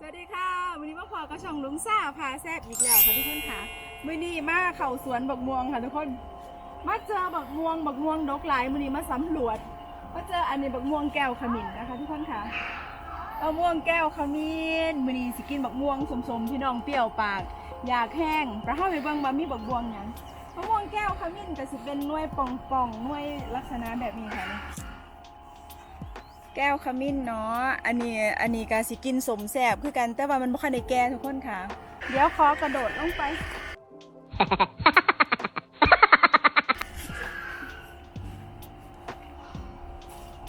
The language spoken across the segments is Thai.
สวัสดีค่ะวันนี้มาพอกับช่องลุงซ่าพาแซบอีกแล้วค่ะทุกคนค่ะมื่อนี้มาเข่าสวนบักม่วงค่ะทุกคน มาเจอบักม่วงบักม่วงดกหลายมื่อนี้มาสำรวจมาเจออันนี้บักม่วงแก้วขมิ้นนะคะ ทุกคนค่ะบักม่วงแก้วขมิ้นมื่อนี้สิกินบักม่วงสมๆพี่น้องเปรี้ยวปาก อยากแห้งประเข้าไปเบิ่งบะมีบักม่วงหยังบักม่วงแก้วขมิ้นก็สิเป็นหน่วยป่องๆหน่วยลักษณะแบบนี้ค่ะ แก้วขมิ้นเนาะ อันนี้อันนี้ก็สิกินสมแสบคือกันแต่ว่ามันบ่คันได้แก่ทุกคนค่ะ เดี๋ยวขอกระโดดลงไป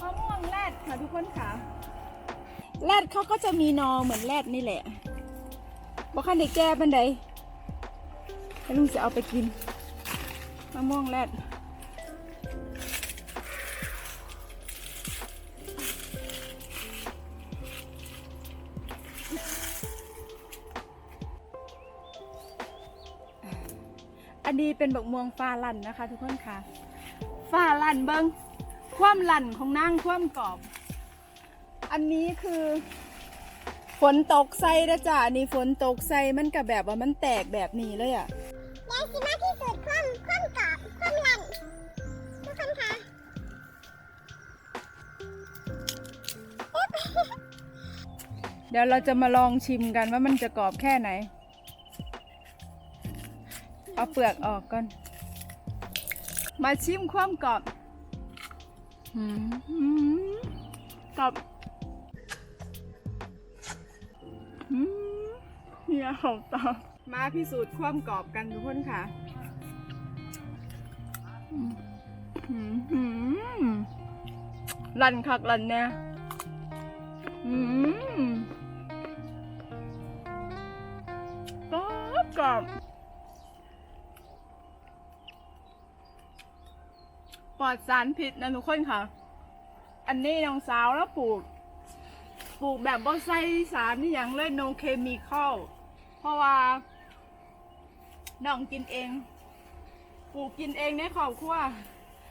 มะม่วงแรดค่ะทุกคนค่ะแรดเขาก็จะมีนอเหมือนแรดนี่แหละบ่คันได้แก่ปันใดให้ลุงจะเอาไปกินมะม่วงแรด อันนี้เป็นบักม่วงฟ้าลั่นนะคะ ทุกคนค่ะฟ้าลั่นเบิงความลั่นของนางความกรอบ อันนี้คือฝนตกใส่นะจ๊ะอันนี้ฝนตกใส่มันกับแบบว่ามันแตกแบบนี้เลยอะ่ะยายสิมากที่สุดคว่ำคว่ำกรอบคว่ำลันทุกคนคะเดี๋ยวเราจะมาลองชิมกันว่ามันจะกรอบแค่ไหน เอาเปลือกออกก่อน มาชิมความกรอบหืมกรอบหืมเฮียเขาตามาพิสูจน์ความกรอบกันทุกคนค่ะอืมหืมหืมลันคักลันเนี่ยอืมกรอบกรอบ ปลอดสารพิษนะทุกคนค่ะ อันนี้น้องสาวแล้วปลูก ปลูกแบบบ่ใส่สารนี่อย่างเลย no chemical เพราะว่าน้องกินเอง ปลูกกินเองในครอบครัว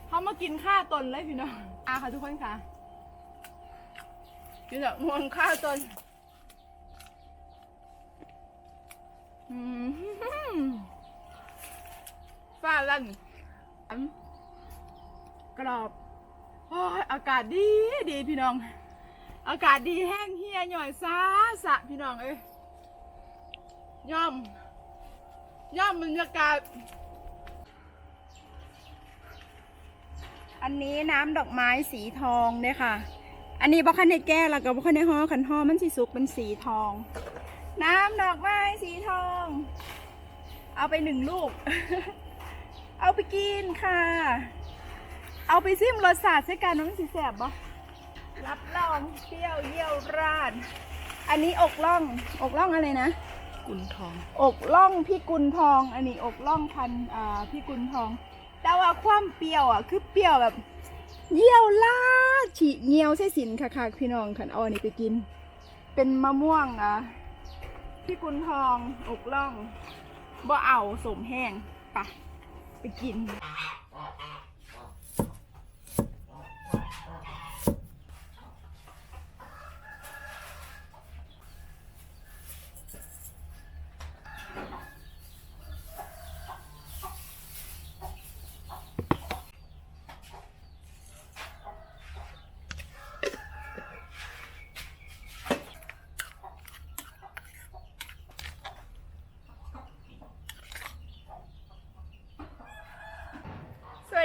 เขามากินข้าวตนเลยพี่น้องอะค่ะทุกคนค่ะกินแบบงวงข้าวจนอืมฟ้าลั่น กรอบโอ้ยอากาศดีดีพี่น้อง อากาศดีแห้งเฮียหน่อยซาสะพี่น้องเอ้ยย่อม ย่อมบรรยากาศ อันนี้น้ำดอกไม้สีทองเนี่ยค่ะ อันนี้บ่คันในแก้แล้วก็บ่คันในห่อขันห่อมันสีสุกเป็นสีทอง น้ำดอกไม้สีทอง เอาไปหนึ่งลูก เอาไปกินค่ะ เอาไปซิมรสชาติใส่กันน้ำสีแสบบ่รับรองเปรี้ยวเยี่ยวราด อันนี้อกล่อง อกล่องอะไรนะ กุนทอง อกล่องพี่กุลทอง อันนี้อกล่องพันอ่าพี่กุลทอง แต่ว่าความเปรี้ยวอะคือเปรี้ยวแบบ เยี่ยวลาดฉีเงียวใช่สินค่ะๆพี่น้องขันเอาอันนี้ไปกิน เป็นมะม่วงอะพี่กุลทองอกล่องบ่เอาสมแห้งไปะไปกิน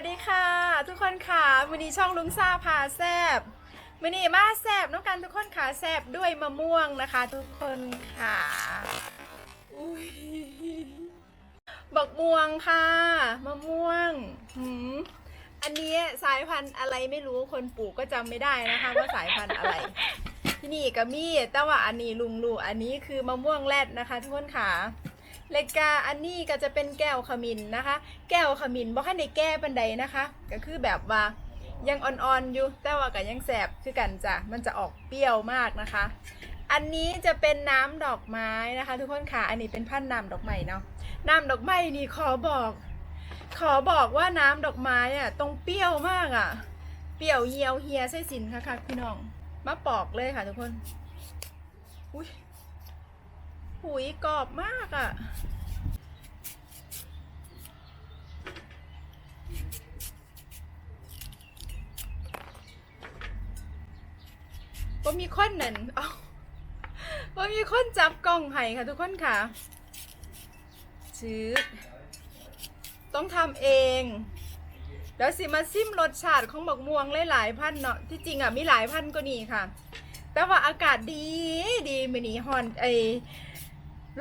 สวัสดีค่ะ ทุกคนค่ะวันนี้ช่องลุงซาพาแซบวันนี้มาแซบน้องกันทุกคนค่ะแซบด้วยมะม่วงนะคะ ทุกคนค่ะอุ๊ยบักม่วงค่ะมะม่วงหืมอันนี้สายพันธุ์อะไรไม่รู้คนปลูกก็จำไม่ได้นะคะ ว่าสายพันธุ์อะไร ที่นี่ก็มีแต่ว่าอันนี้ลุงลูอันนี้คือมะม่วงแรดนะคะ ทุกคนค่ะ เลกาอันนี้ก็จะเป็นแก้วขมิ้นนะคะ แก้วขมิ้นบ่คันได้แก้ปันใดนะคะ ก็คือแบบว่ายังอ่อนๆอยู่แต่ว่าก็ยังแสบคือกันจ้ะมันจะออกเปรี้ยวมากนะคะ อันนี้จะเป็นน้ำดอกไม้นะคะ ทุกคนค่ะอันนี้เป็นพันน้ำดอกไม้เนาะน้ำดอกไม้นี่ขอบอก ขอบอกว่าน้ำดอกไม้อะตรงเปรี้ยวมากอะเปรี้ยวเหี่ยวเฮียไส้สินค่ะค่ะพี่น้องมาปอกเลยค่ะทุกคนอุ้ย หุยกรอบมากอะ่ะว่ามีคนนั่นเอ้าว่ามีคนจับกล้องให้ค่ะทุกคนค่ะชืดต้องทำเองแล้วสิมาซิมรสชาติของบักม่วงหลายๆพันเนาะที่จริงอะมีหลายพันก็นี่ค่ะ แต่ว่าอากาศดีดีมือนี้ฮอนไอ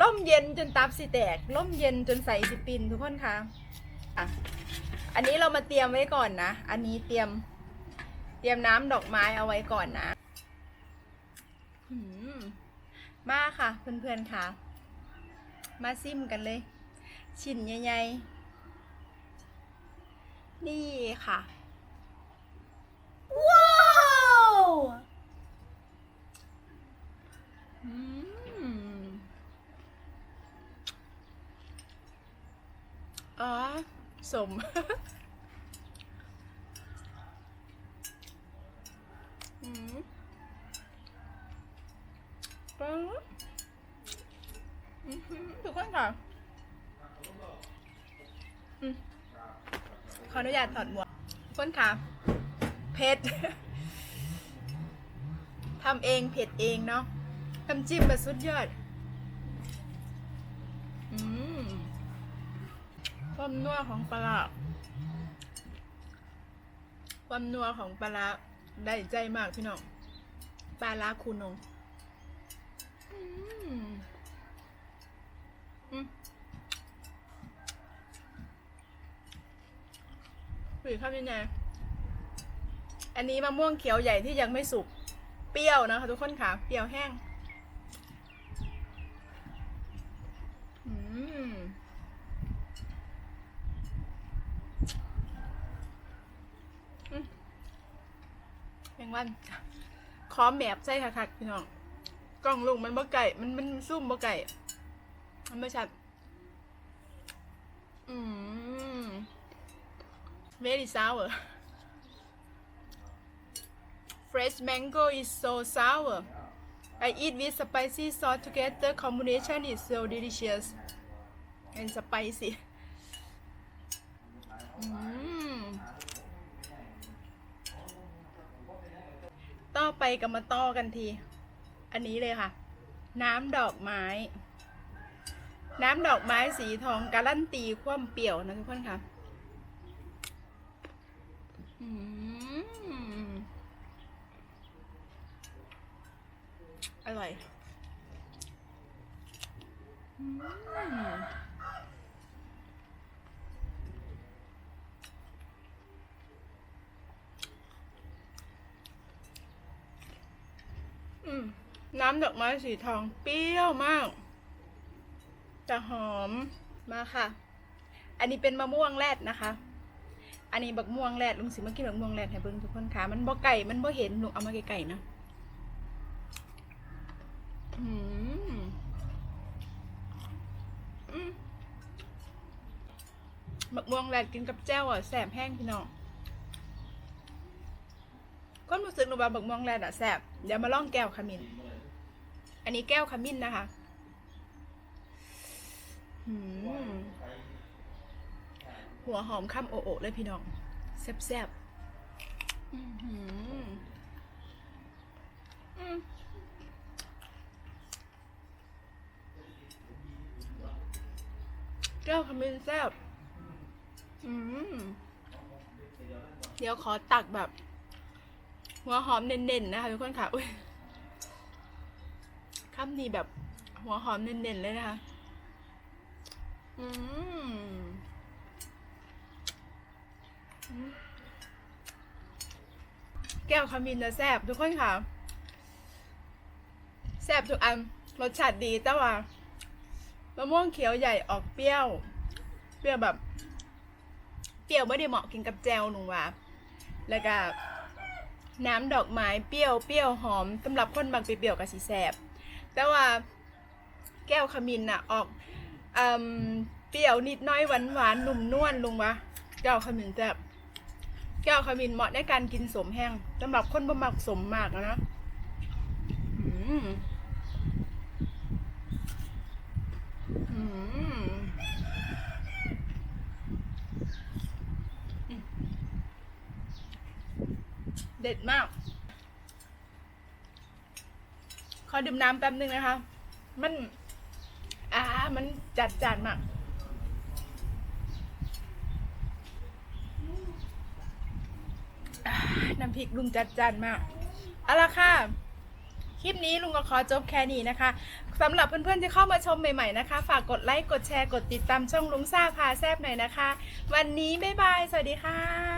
ล่มเย็นจนตับสิแตกล่มเย็นจนใส่สิปินทุกคนคะอะอันนี้เรามาเตรียมไว้ก่อนนะ อันนี้เตรียม เตรียมน้ำดอกไม้เอาไว้ก่อนนะหืมมาค่ะ เพื่อนๆค่ะ มาซิมกันเลย ชิ้นใหญ่ๆ นี่ค่ะ ว้าว อืมอ๋อ สม อืมปึ้งอื้อหือทุกคนค่ะอืมขออนุญาตถอดหมวกกคนค่ะ เผ็ดทำเองเผ็ดเองเนาะน้ำจิ้มแบบสุดยอด ความนัวของปลาร้าความนัวของปลาร้าได้ใจมากพี่น้องปลาร้าคูนงอืมอืมหรือข้าวยังไงอันนี้มะม่วงเขียวใหญ่ที่ยังไม่สุก เปรี้ยวนะคะทุกคนค่ะ เปรี้ยวแห้ง อืม อืมแมง วันขอแมบใส่คักๆพี่น้องกล้องลุงมันบ่ไก่มันมันซุ่มบ่ไก่มันไม่ชัด อืม very sour fresh mango is so sour I eat with spicy sauce together combination is so delicious and spicy อืม ต่อไปก็มาต่อกันที อันนี้เลยค่ะ น้ำดอกไม้ น้ำดอกไม้สีทองการันตีความเปรี้ยวนะทุกคนค่ะอร่อย อืมอืม น้ำดอกไม้สีทองเปรี้ยวมากแต่หอมมาค่ะ อันนี้เป็นมะม่วงแรดนะคะ อันนี้บักม่วงแรดลุงสิมากินบักม่วงแรดให้เบิ่งทุกคนค่ะมันบ่ไก่มันบ่เห็นหนูเอามาไกลๆนะอืมอืมบักม่วงแรดกินกับแจ่วอะแสบแห้งพี่น้องก็รู้สึกหนูว่าบักม่วงแรดอะแสบเดี๋ยวมาล่องแก้วขมิ้น อันนี้แก้วขมิ้นนะคะหัวหอมข้ามโอโอเลยพี่น้องแซ่บแซ่บๆแก้วขมิ้นแซ่บเดี๋ยวขอตักแบบ หัวหอมเน้นๆนะคะทุกคนค่ะอุ้ย คำนี้แบบหัวหอมเน้นๆเลยนะคะ อืมแก้วขมิ้นนะแซบทุกคนค่ะ แซบทุกอัน รสชาติดีแต่ว่ามะม่วงเขียวใหญ่ออกเปรี้ยว เปรี้ยวแบบ เปรี้ยวไม่ได้เหมาะกินกับแจวหนูว่าแล้วก็น้ำดอกไม้เปรี้ยวเปรี้ยวหอมสำหรับคนบางเปรี้ยวกับสีแสบ แต่ว่าแก้วขมิ้นน่ะ ออกเปรี้ยวนิดน้อยหวานหวานนุ่มนวลลุงวะแก้วขมิ้นแซ่บแก้วขมิ้นเหมาะในการกินสมแห้งสำหรับคนบ่มักสมมากนะเด็ดมาก ดื่มน้ำแป๊บนึงนะคะ มัน อ่า มันจัดจานมากน้ำพริกลุงจัดจานมากเอาละค่ะ คลิปนี้ลุงก็ขอจบแค่นี้นะคะสำหรับเพื่อนๆที่เข้ามาชมใหม่ๆนะคะ ฝากกดไลค์ กดแชร์ กดติดตามช่องลุงซ่าพาแซบหน่อยนะคะ วันนี้บ๊ายบาย สวัสดีค่ะ